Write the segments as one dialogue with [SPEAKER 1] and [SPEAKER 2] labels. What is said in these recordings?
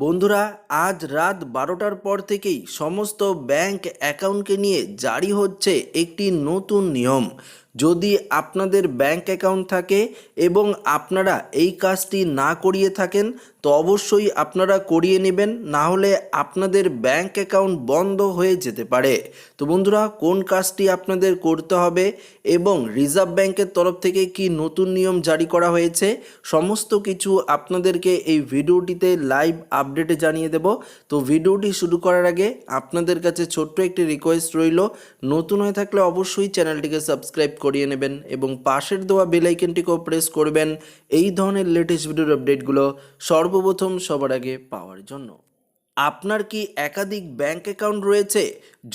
[SPEAKER 1] বন্ধুরা, আজ রাত বারোটার পর থেকেই সমস্ত ব্যাংক অ্যাকাউন্টকে নিয়ে জারি হচ্ছে একটি নতুন নিয়ম। যদি আপনাদের ব্যাংক অ্যাকাউন্ট থাকে এবং আপনারা এই কাজটি না করিয়ে থাকেন, তো অবশ্যই আপনারা করিয়ে নেবেন, না হলে আপনাদের ব্যাংক অ্যাকাউন্ট বন্ধ হয়ে যেতে পারে। তো বন্ধুরা, কোন কাজটি আপনাদের করতে হবে এবং রিজার্ভ ব্যাংকের তরফ থেকে কি নতুন নিয়ম জারি করা হয়েছে, সমস্ত কিছু আপনাদেরকে এই ভিডিওটিতে লাইভ আপডেটে জানিয়ে দেব। তো ভিডিওটি শুরু করার আগে আপনাদের কাছে ছোট্ট একটি রিকোয়েস্ট রইল, নতুন হয়ে থাকলে অবশ্যই চ্যানেলটিকে সাবস্ক্রাইব করিয়ে নেবেন এবং পাশের দেওয়া বেল আইকনটিকেও প্রেস করবেন। এই ধরনের লেটেস্ট ভিডিওর আপডেটগুলো সর্বপ্রথম সবার আগে পাওয়ার জন্য। আপনার কি একাধিক ব্যাংক অ্যাকাউন্ট রয়েছে?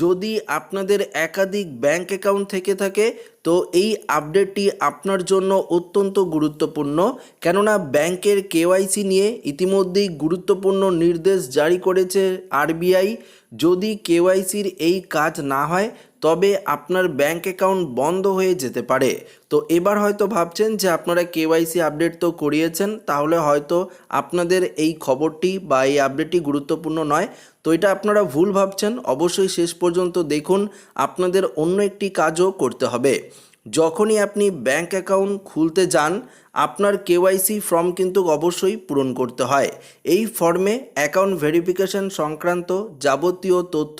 [SPEAKER 1] যদি আপনাদের একাধিক ব্যাংক অ্যাকাউন্ট থেকে থাকে, তো এই আপডেটটি আপনার জন্য অত্যন্ত গুরুত্বপূর্ণ। কেননা ব্যাংকের কেওয়াইসি নিয়ে ইতিমধ্যেই গুরুত্বপূর্ণ নির্দেশ জারি করেছে আরবিআই যদি কেওয়াইসির এই কাজ না হয় তবে আপনার ব্যাংক অ্যাকাউন্ট বন্ধ হয়ে যেতে পারে। তো এবার হয়তো ভাবছেন যে আপনারা কেওয়াইসি আপডেট তো করিয়েছেন, তাহলে হয়তো আপনাদের এই খবরটি বা এই আপডেটটি গুরুত্বপূর্ণ নয়। তো এটা আপনারা ভুল ভাবছেন, অবশ্যই শেষ পর্যন্ত দেখুন, আপনাদের অন্য একটি কাজও করতে হবে। যখনই আপনি ব্যাংক অ্যাকাউন্ট খুলতে যান, আপনার কেওয়াইসি ফর্ম কিন্তু অবশ্যই পূরণ করতে হয়। এই ফর্মে অ্যাকাউন্ট ভেরিফিকেশন সংক্রান্ত যাবতীয় তথ্য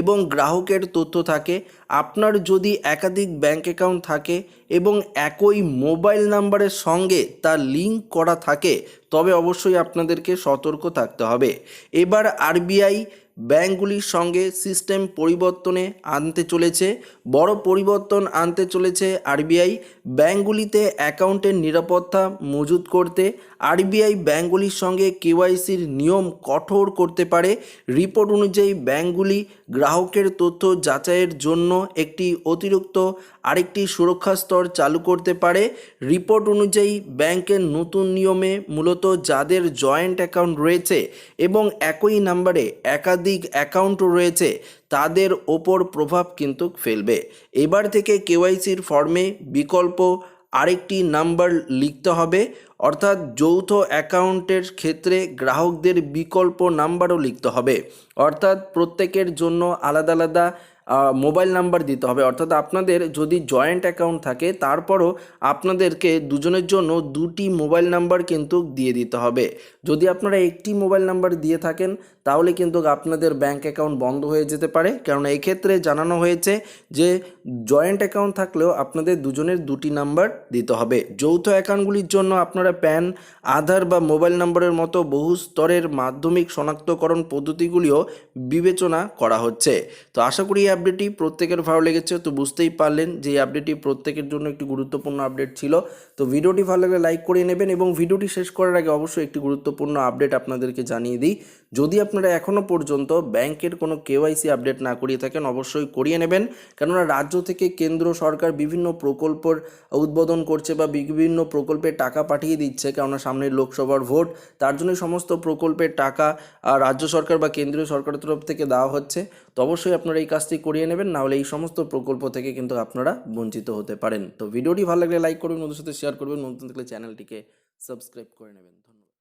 [SPEAKER 1] এবং গ্রাহকের তথ্য থাকে। আপনার যদি একাধিক ব্যাংক অ্যাকাউন্ট থাকে এবং একই মোবাইল নাম্বারের সঙ্গে তার লিঙ্ক করা থাকে, তবে অবশ্যই আপনাদেরকে সতর্ক থাকতে হবে। এবার আরবিআই ব্যাংকগুলির সঙ্গে সিস্টেম পরিবর্তনে আনতে চলেছে, বড় পরিবর্তন আনতে চলেছে আরবিআই। ব্যাংকগুলিতে অ্যাকাউন্টের নিরাপত্তা মজুত করতে আরবিআই ব্যাংকগুলির সঙ্গে কেওয়াইসির নিয়ম কঠোর করতে পারে। রিপোর্ট অনুযায়ী ব্যাংকগুলি গ্রাহকের তথ্য যাচাইয়ের জন্য একটি অতিরিক্ত আরেকটি সুরক্ষা স্তর চালু করতে পারে। রিপোর্ট অনুযায়ী ব্যাংকের নতুন নিয়মে মূলত যাদের জয়েন্ট অ্যাকাউন্ট রয়েছে এবং একই নাম্বারে একাধিক অ্যাকাউন্টও রয়েছে, তাদের ওপর প্রভাব কিন্তু ফেলবে। এবার থেকে কেওয়াইসির ফর্মে বিকল্প আরেকটি নাম্বার লিখতে হবে, অর্থাৎ যৌথ অ্যাকাউন্টের ক্ষেত্রে গ্রাহকদের বিকল্প নাম্বারও লিখতে হবে। অর্থাৎ প্রত্যেকের জন্য আলাদা আলাদা মোবাইল নাম্বার দিতে হবে। অর্থাৎ আপনাদের যদি জয়েন্ট অ্যাকাউন্ট থাকে, তারপরও আপনাদেরকে দুজনের জন্য দুটি মোবাইল নাম্বার কিন্তু দিয়ে দিতে হবে। যদি আপনারা একটি মোবাইল নাম্বার দিয়ে থাকেন, তাহলে কিন্তু আপনাদের ব্যাঙ্ক অ্যাকাউন্ট বন্ধ হয়ে যেতে পারে। কারণ এক্ষেত্রে জানানো হয়েছে যে, জয়েন্ট অ্যাকাউন্ট থাকলেও আপনাদের দুজনের দুটি নাম্বার দিতে হবে। যৌথ অ্যাকাউন্টগুলির জন্য আপনারা প্যান, আধার বা মোবাইল নম্বরের মতো বহু স্তরের মাধ্যমিক শনাক্তকরণ পদ্ধতিগুলিও বিবেচনা করা হচ্ছে। তো আশা করি আপডেটটি প্রত্যেকের ভালো লেগেছে, তো বুঝতেই পারলেন যে এই আপডেটটি প্রত্যেকের জন্য একটি গুরুত্বপূর্ণ আপডেট ছিল। তো ভিডিওটি ভালো লাগলে লাইক করে নেবেন এবং ভিডিওটি শেষ করার আগে অবশ্যই একটি গুরুত্বপূর্ণ আপডেট আপনাদেরকে জানিয়ে দিই। যদি আপনারা এখনও পর্যন্ত ব্যাংকের কোনো কেওয়াইসি আপডেট না করিয়ে থাকেন, অবশ্যই করিয়ে নেবেন। কেননা রাজ্য থেকে কেন্দ্র সরকার বিভিন্ন প্রকল্পের উদ্বোধন করছে বা বিভিন্ন প্রকল্পের টাকা পাঠিয়ে দিচ্ছে, কেননা সামনের লোকসভার ভোট। তার জন্য সমস্ত প্রকল্পের টাকা রাজ্য সরকার বা কেন্দ্রীয় সরকারের তরফ থেকে দেওয়া হচ্ছে। তো অবশ্যই আপনারা এই কাজটি করিয়ে নেবেন, নাহলে এই সমস্ত প্রকল্প থেকে কিন্তু আপনারা বঞ্চিত হতে পারেন। তো ভিডিওটি ভালো লাগলে লাইক করবেন ওদের সাথে শেয়ার করবেন, নতুন থাকলে চ্যানেলটিকে সাবস্ক্রাইব করে নেবেন।